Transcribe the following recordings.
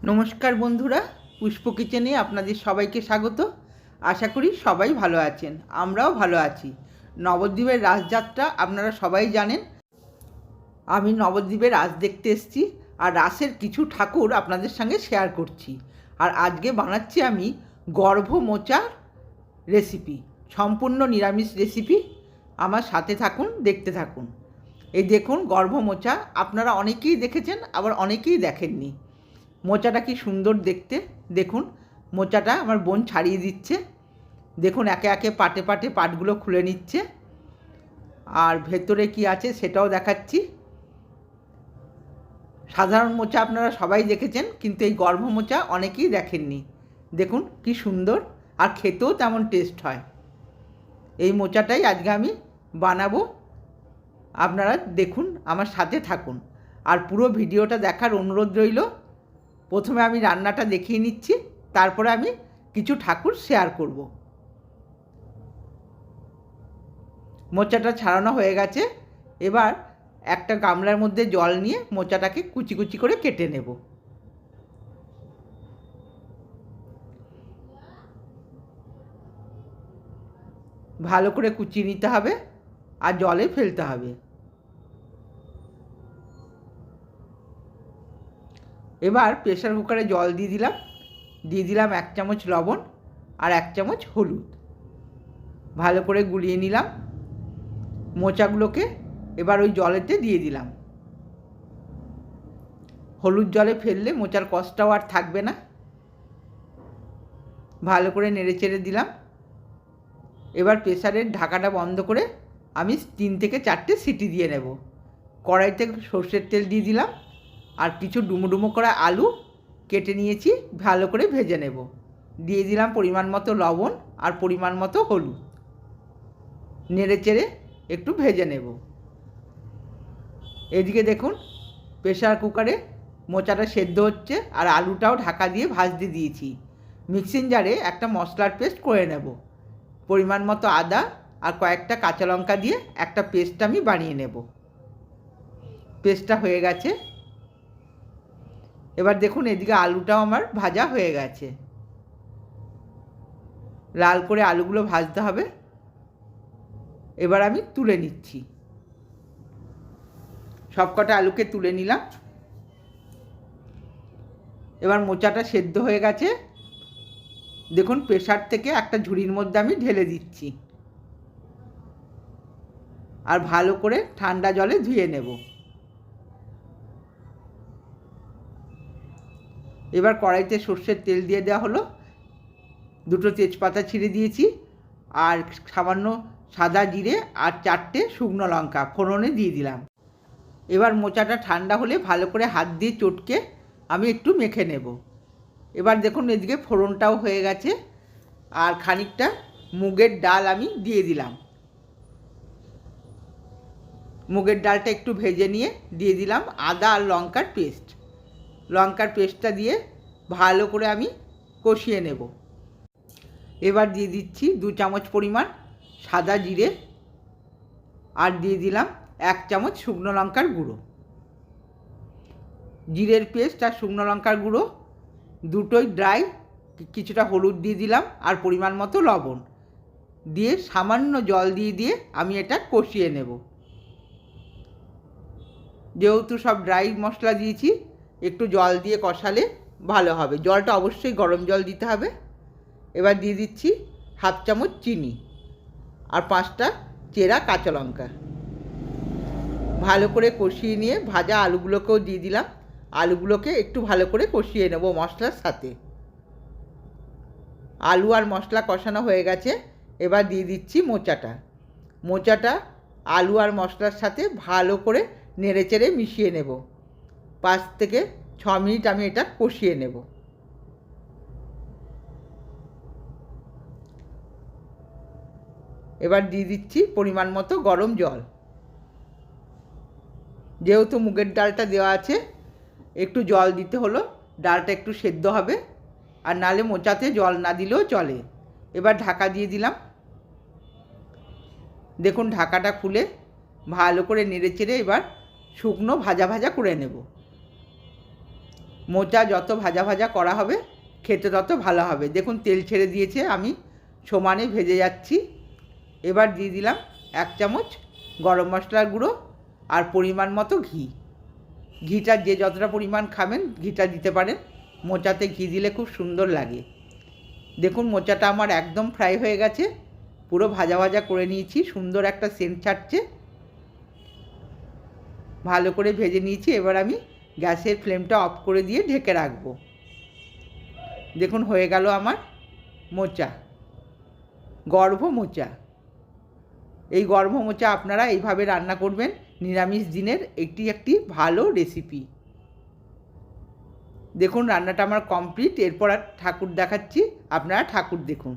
নমস্কার বন্ধুরা, পুষ্প কিচেনে আপনাদের সবাইকে স্বাগত। আশা করি সবাই ভালো আছেন, আমরাও ভালো আছি। নবদ্বীপের রাসযাত্রা আপনারা সবাই জানেন। আমি নবদ্বীপের রাস দেখতে এসেছি আর রাসের কিছু ঠাকুর আপনাদের সঙ্গে শেয়ার করছি। আর আজকে বানাচ্ছি আমি গর্ভ মোচার রেসিপি সম্পূর্ণ নিরামিষ রেসিপি আমার সাথে থাকুন, দেখতে থাকুন। এই দেখুন গর্ভ মোচা আপনারা অনেকেই দেখেছেন, আবার অনেকেই দেখেননি। মোচাটা কি সুন্দর দেখতে? দেখুন, মোচাটা আমার বোন ছাড়িয়ে দিচ্ছে। দেখুন, একে একে পাটে পাটে পাটগুলো খুলে নিচ্ছে। আর ভেতরে কি আছে সেটাও দেখাচ্ছি। সাধারণ মোচা আপনারা সবাই দেখেছেন, কিন্তু এই গর্ভ মোচা অনেকেই দেখেননি। দেখুন, কি সুন্দর। আর খেতেও তেমন টেস্ট হয়। এই মোচাটাই আজকে আমি বানাবো। আপনারা দেখুন, আমার সাথে থাকুন। আর পুরো ভিডিওটা দেখার অনুরোধ রইল প্রথমে আমি রান্নাটা দেখিয়ে নিচ্ছি, তারপরে আমি কিছু ঠাকুর শেয়ার করব। মোচাটা ছাড়ানো হয়ে গেছে, এবার একটা গামলার মধ্যে জল নিয়ে মোচাটাকে কুচি কুচি করে কেটে নেব। ভালো করে কুচিয়ে নিতে হবে আর জলে ফেলতে হবে। এবার প্রেশার কুকারে জল দিয়ে দিলাম দিয়ে দিলাম এক চামচ লবণ আর এক চামচ হলুদ। ভালো করে গুলিয়ে নিলাম, মোচাগুলোকে এবার ওই জলেতে দিয়ে দিলাম। হলুদ জলে ফেললে মোচার কষ্টটাও আর থাকবে না। ভালো করে নেড়ে চেড়ে দিলাম। এবার প্রেসারের ঢাকাটা বন্ধ করে আমি তিন থেকে চারটে সিটি দিয়ে নেব। কড়াইতে সর্ষের তেল দিয়ে দিলাম। আর কিছু ডুমো ডুমো করা আলু কেটে নিয়েছি, ভালো করে ভেজে নেব। দিয়ে দিলাম পরিমাণ মতো লবণ আর পরিমাণ মতো হলুদ। নেড়ে চেড়ে একটু ভেজে নেব। এদিকে দেখুন প্রেশার কুকারে মোচাটা সেদ্ধ হচ্ছে আর আলুটাও ঢাকা দিয়ে ভাজতে দিয়েছি। মিক্সিং জারে একটা মশলার পেস্ট করে নেব। পরিমাণ মতো আদা আর কয়েকটা কাঁচা লঙ্কা দিয়ে একটা পেস্ট আমি বানিয়ে নেব। পেস্টটা হয়ে গেছে এবার দেখুন, এদিকে আলুটাও আমার ভাজা হয়ে গেছে। লাল করে আলুগুলো ভাজতে হবে। এবার আমি তুলে নিচ্ছি। সবকটা আলুকে তুলে নিলাম। এবার মোচাটা সেদ্ধ হয়ে গেছে। দেখুন প্রেশার থেকে একটা ঝুড়ির মধ্যে আমি ঢেলে দিচ্ছি। আর ভালো করে ঠান্ডা জলে ধুয়ে নেব। এবার কড়াইতে সর্ষের তেল দিয়ে দেওয়া হলো। দুটো তেজপাতা ছিঁড়ে দিয়েছি আর সামান্য সাদা জিরে আর চারটে শুকনো লঙ্কা ফোড়নে দিয়ে দিলাম। এবার মোচাটা ঠান্ডা হলে ভালো করে হাত দিয়ে চটকে আমি একটু মেখে নেব। এবার দেখুন এদিকে ফোড়নটাও হয়ে গেছে আর খানিকটা মুগের ডাল আমি দিয়ে দিলাম। মুগের ডালটা একটু ভেজে নিয়ে দিয়ে দিলাম আদা আর লঙ্কার পেস্ট। লঙ্কার পেস্টটা দিয়ে ভালো করে আমি কষিয়ে নেব। এবার দিয়ে দিচ্ছি দু চামচ পরিমাণ সাদা জিরে আর দিয়ে দিলাম এক চামচ শুকনো লঙ্কার গুঁড়ো। জিরের পেস্ট আর শুকনো লঙ্কার গুঁড়ো দুটোই ড্রাই, কিছুটা হলুদ দিয়ে দিলাম আর পরিমাণ মতো লবণ দিয়ে সামান্য জল দিয়ে দিয়ে আমি এটা কষিয়ে নেব। যেহেতু সব ড্রাই মশলা দিয়েছি একটু জল দিয়ে কষালে ভালো হবে। জলটা অবশ্যই গরম জল দিতে হবে। এবার দিয়ে দিচ্ছি হাফ চামচ চিনি আর পাঁচটা চেরা কাঁচা লঙ্কা। ভালো করে কষিয়ে নিয়ে ভাজা আলুগুলোকেও দিয়ে দিলাম। আলুগুলোকে একটু ভালো করে কষিয়ে নেব মশলার সাথে। আলু আর মশলা কষানো হয়ে গেছে। এবার দিয়ে দিচ্ছি মোচাটা। মোচাটা আলু আর মশলার সাথে ভালো করে নেড়ে চেড়ে মিশিয়ে নেব। পাঁচ থেকে ছ মিনিট আমি এটা কষিয়ে নেব। এবার দিয়ে দিচ্ছি পরিমাণ মতো গরম জল। যেহেতু মুগের ডালটা দেওয়া আছে, একটু জল দিতে হলো, ডালটা একটু সেদ্ধ হবে, আর নালে মোচাতে জল না দিলেও চলে। এবার ঢাকা দিয়ে দিলাম। দেখুন ঢাকাটা খুলে ভালো করে নেড়ে চেড়ে এবার শুকনো ভাজা ভাজা করে নেব। মোচা যত ভাজা ভাজা করা হবে, খেতে তত ভালো হবে। দেখুন, তেল ছেড়ে দিয়েছে, আমি সমানে ভেজে যাচ্ছি। এবার দিয়ে দিলাম এক চামচ গরম মশলার গুঁড়ো আর পরিমাণ মতো ঘি। ঘিটা যে যতটা পরিমাণ খাবেন, ঘিটা দিতে পারেন। মোচাতে ঘি দিলে খুব সুন্দর লাগে। দেখুন, মোচাটা আমার একদম ফ্রাই হয়ে গেছে। পুরো ভাজা ভাজা করে নিয়েছি, সুন্দর একটা সেন্ট ছাড়ছে। ভালো করে ভেজে নিয়েছি, এবার আমি গ্যাসের ফ্লেমটা অফ করে দিয়ে ঢেকে রাখব। দেখুন, হয়ে গেল আমার মোচা, গর্ভ মোচা। এই গর্ভ মোচা আপনারা এইভাবে রান্না করবেন, নিরামিষ দিনের এটি একটি ভালো রেসিপি। দেখুন, রান্নাটা আমার কমপ্লিট। এরপর আর ঠাকুর দেখাচ্ছি, আপনারা ঠাকুর দেখুন।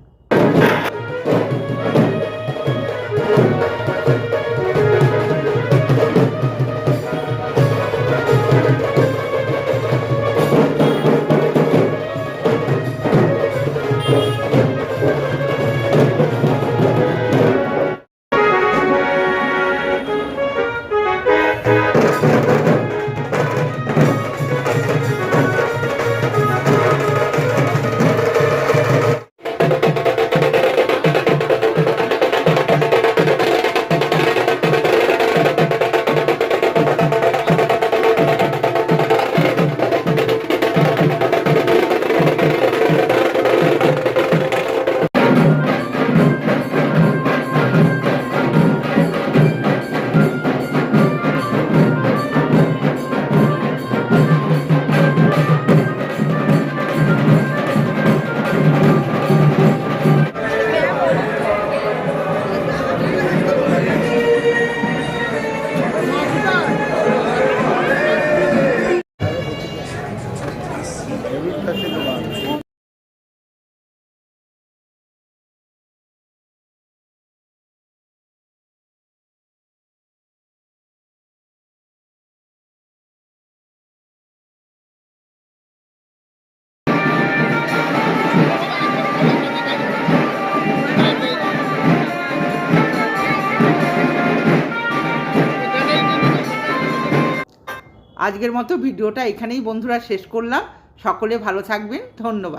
আজকের মতো ভিডিওটা এখানেই বন্ধুরা শেষ করলাম। সকলে ভালো থাকবেন। ধন্যবাদ।